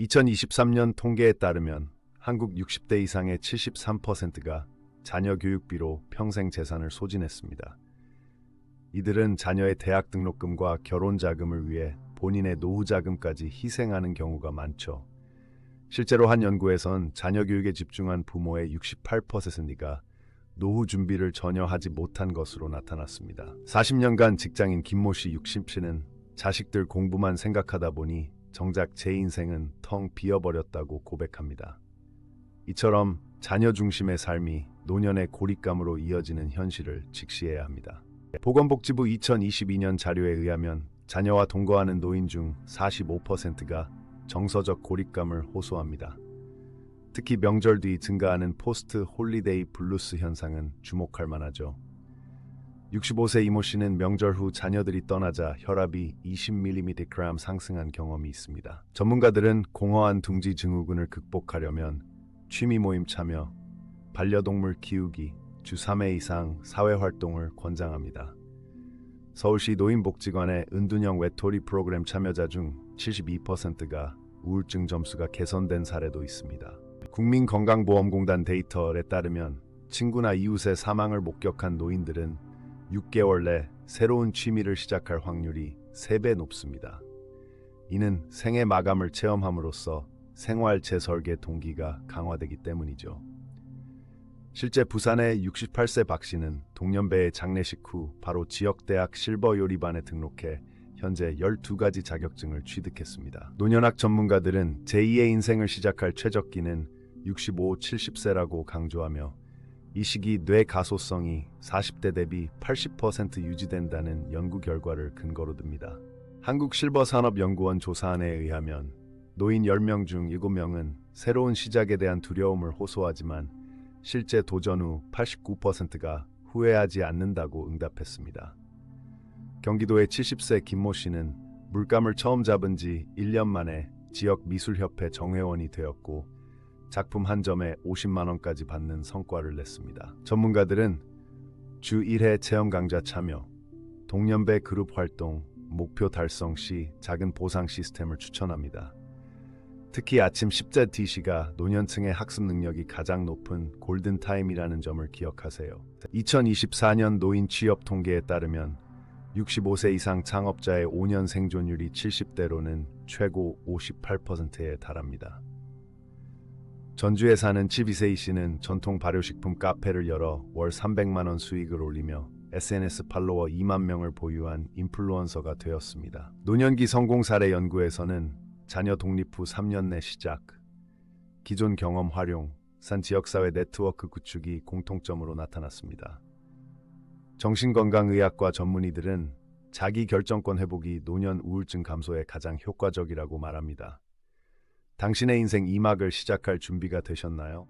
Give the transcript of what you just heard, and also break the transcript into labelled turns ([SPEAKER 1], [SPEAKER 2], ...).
[SPEAKER 1] 2023년 통계에 따르면 한국 60대 이상의 73%가 자녀 교육비로 평생 재산을 소진했습니다. 이들은 자녀의 대학 등록금과 결혼 자금을 위해 본인의 노후 자금까지 희생하는 경우가 많죠. 실제로 한 연구에선 자녀 교육에 집중한 부모의 68%가 노후 준비를 전혀 하지 못한 것으로 나타났습니다. 40년간 직장인 김모 씨 60씨는 자식들 공부만 생각하다 보니 정작 제 인생은 텅 비어버렸다고 고백합니다. 이처럼 자녀 중심의 삶이 노년의 고립감으로 이어지는 현실을 직시해야 합니다. 보건복지부 2022년 자료에 의하면 자녀와 동거하는 노인 중 45%가 정서적 고립감을 호소합니다. 특히 명절 뒤 증가하는 포스트 홀리데이 블루스 현상은 주목할 만하죠. 65세 이모 씨는 명절 후 자녀들이 떠나자 혈압이 20mg 상승한 경험이 있습니다. 전문가들은 공허한 둥지 증후군을 극복하려면 취미 모임 참여, 반려동물 키우기, 주 3회 이상 사회 활동을 권장합니다. 서울시 노인복지관의 은둔형 외톨이 프로그램 참여자 중 72%가 우울증 점수가 개선된 사례도 있습니다. 국민건강보험공단 데이터에 따르면 친구나 이웃의 사망을 목격한 노인들은 6개월 내 새로운 취미를 시작할 확률이 3배 높습니다. 이는 생애 마감을 체험함으로써 생활 재설계 동기가 강화되기 때문이죠. 실제 부산의 68세 박 씨는 동년배의 장례식 후 바로 지역대학 실버 요리반에 등록해 현재 12가지 자격증을 취득했습니다. 노년학 전문가들은 제2의 인생을 시작할 최적기는 65, 70세라고 강조하며 이 시기 뇌 가소성이 40대 대비 80% 유지된다는 연구 결과를 근거로 듭니다. 한국실버산업연구원 조사안에 의하면 노인 10명 중 7명은 새로운 시작에 대한 두려움을 호소하지만 실제 도전 후 89%가 후회하지 않는다고 응답했습니다. 경기도의 70세 김모 씨는 물감을 처음 잡은 지 1년 만에 지역 미술협회 정회원이 되었고 작품 한 점에 50만 원까지 받는 성과를 냈습니다. 전문가들은 주 1회 체험 강좌 참여, 동년배 그룹 활동, 목표 달성 시 작은 보상 시스템을 추천합니다. 특히 아침 10대 DC가 노년층의 학습 능력이 가장 높은 골든 타임이라는 점을 기억하세요. 2024년 노인 취업 통계에 따르면 65세 이상 창업자의 5년 생존율이 70대로는 최고 58%에 달합니다. 전주에 사는 72세 이 씨는 전통 발효식품 카페를 열어 월 300만 원 수익을 올리며 SNS 팔로워 2만 명을 보유한 인플루언서가 되었습니다. 노년기 성공 사례 연구에서는 자녀 독립 후 3년 내 시작, 기존 경험 활용, 산 지역사회 네트워크 구축이 공통점으로 나타났습니다. 정신건강의학과 전문의들은 자기 결정권 회복이 노년 우울증 감소에 가장 효과적이라고 말합니다. 당신의 인생 2막을 시작할 준비가 되셨나요?